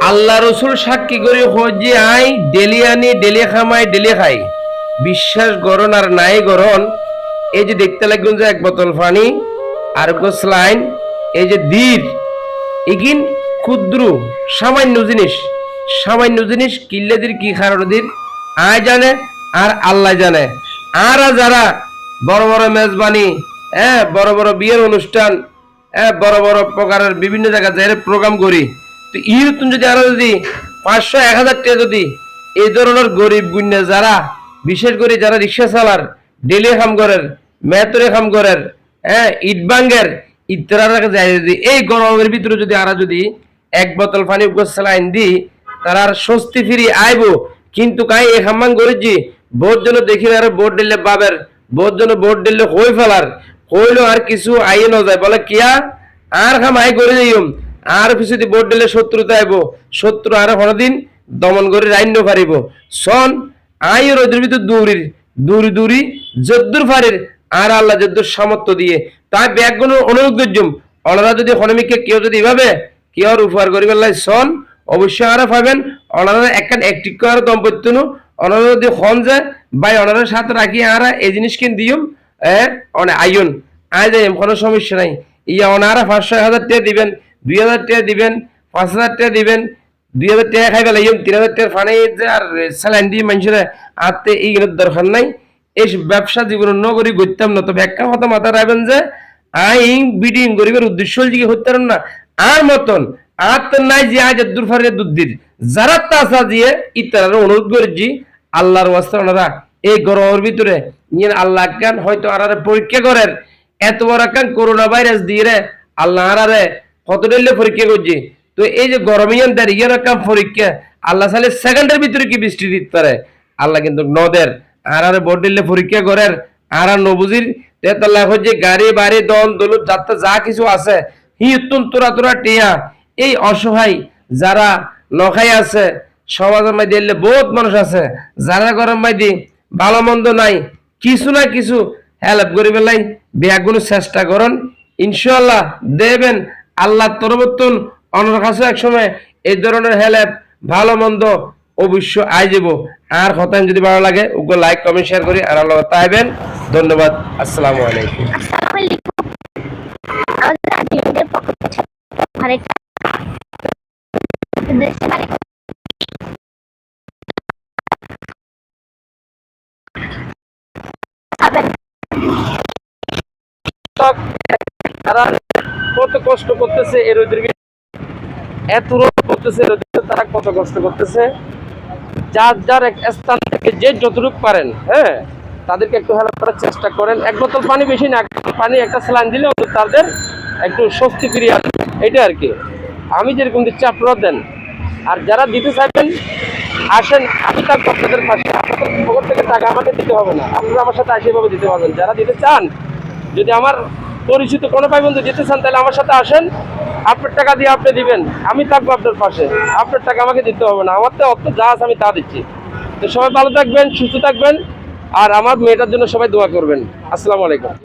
আল্লাহ রসুল সাক্ষী করে হজি আই, ডেলি আনি, ডেলি খামাই, ডেলি খাই। বিশ্বাস গরণ আর নাই গরণ, এই যে দেখতে লাগবেন যে এক বোতল পানি, আর স্লাইন এই যে দীর, এগিন ক্ষুদ্র, সামান্য জিনিস সামান্য জিনিস কিল্লেদের কি কারণদের আয় জানে আর আল্লাহ জানে। আর যারা বড় বড় মেজবানি হ্যাঁ বড় বড় বিয়ের অনুষ্ঠান হ্যাঁ বড় বড় প্রকারের বিভিন্ন জায়গায় যাই প্রোগ্রাম করি তো ইউতুন যদি আরও যদি পাঁচশো, এক হাজার টাকা যদি এই ধরনের গরিব গুণ্যে যারা, বিশেষ করে যারা রিক্সা চালার ডেলি খাম করের মেতরে খাম করের হ্যাঁ ইটবাঙ্গের ইত্যাদি যায় যদি, এই গরমের ভিতরে যদি আরা যদি এক বোতল পানি সালাইন দি তারা আর স্বস্তি ফিরি আইব। কিন্তু কাই এই হাম্মাং করেছি বোধ জন্য দেখি আর বোট দিলে বাবের বোধ জন্য বোট দিলে হই ফেলার হইল আর কিছু আইয়ে ন বলে, কিয়া? আর খাম আই করে যাইম আর কিছু যদি বোট দিলে শত্রুতা আইব। শত্রু আর কোনদিন দমন করে রাইন্য পারিব সন আই রোদের ভিতর দৌড়ির দূরি দূরি যদ্দুর ফারির, আর আল্লাহ যদ্দুর সামর্থ্য দিয়ে। তাই ব্যাগগুলো অনুরোধ ওনারা যদি হনমিকে কেউ যদি এভাবে কেউ উপহার করিবার লাই সন অবশ্যই আরও পাবেন ওনারা একখান একটি করার দম্পত্য নু ওনারা যদি হন যায় বাই ওনারা সাথে রাখি আর এই জিনিস কিন অনে আইন আয় যাই কোনো সমস্যা নাই। ইয়া অনারা পাঁচশো এক হাজার টাকা দিবেন। দুই হাজার টাকা দিবেন, পাঁচ হাজার টাকা দিবেন, দুই হাজার টাকা খাইবে লাগিম তিন হাজার টাকা ফানে আর স্যালাইন দিয়ে মানুষের আত্মে এইগুলোর দরকার নাই। এই ব্যবসা জীবন নগরী করতাম না, তবে একটা কথা মাথা রাখবেন যে আই বিডিং গরিবের উদ্দেশ্য দিকে হতে না। আর মতন, আর তো নাই যে আজ দূর ফারে দুধদির যারা তাসা দিয়ে ইত্যাদি অনুরোধ করেছি, আল্লাহর ওয়াস্তে এই গরমের ভিতরে নিয়ে আল্লাহ কান হয়তো আর পরীক্ষা করেন। এত বড় কান করোনা ভাইরাস দিয়ে আল্লাহ আরারে কত ডেলে পরীক্ষা করছি? তো এই যে গরমে ইয়ান ইয়ার কাম পরীক্ষা। আল্লাহ সালে সেকেন্ডের ভিতরে কি বৃষ্টি দিতে পারে? আল্লাহ কিন্তু নদের, আর আর বোর্ড দিলে পরীক্ষা করেন, আর আর নবুজির। তেতাল্লাহ হচ্ছে গাড়ি, বাড়ি, দল দলুপ যাত্রা, যা কিছু আছে, হি তোরা তোরা, টিয়া। এই অসহায় যারা নখাই আছে, সমাজের মধ্যে এলে বহুত মানুষ আছে, যারা গরম মাইদি ভালো মন্দ নাই, কিছু না কিছু হেল্প করি পেলাই ব্যাগুলো চেষ্টা করুন। ইনশাল্লাহ দেবেন আল্লাহ তরবর্তন অন্যর কাছে এক সময় এই ধরনের হেলেপ ভালো মন্দ অবশ্য আই যাব আর কথা যদি ভালো লাগে ওগুলো লাইক কমেন্ট শেয়ার করি। আর আল্লাহ তাইবেন ধন্যবাদ। আসসালামু আলাইকুম। তারা কত কষ্ট করতেছে এর এত রোদ করতেছে তারা কত কষ্ট করতেছে? যার যার এক স্থান থেকে যে যতটুকু পারেন হ্যাঁ তাদেরকে একটু হেল্প করার চেষ্টা করেন। এক বোতল পানি বেশি না পানি, একটা স্যালাইন দিলে তাদের একটু স্বস্তি ফিরিয়ে আসবে এটা আর কি। আমি যেরকম দিচ্ছি আপনারা দেন। আর যারা দিতে চাইবেন, আসেন, আমি তার আপনাদের পাশে। আপনাদের থেকে টাকা আমাকে দিতে হবে না। আপনারা আমার সাথে আসে দিতে পারবেন। যারা দিতে চান, যদি আমার পরিচিত কোনো ভাই বন্ধু যেতে চান, তাহলে আমার সাথে আসেন। আপনার টাকা দিয়ে আপনি দিবেন। আমি থাকব আপনার পাশে। আপনার টাকা আমাকে দিতে হবে না। আমার তো অত যা আছে আমি তা দিচ্ছি। তো সবাই ভালো থাকবেন, সুস্থ থাকবেন। আর আমার মেয়েটার জন্য সবাই দোয়া করবেন। আসসালামু আলাইকুম।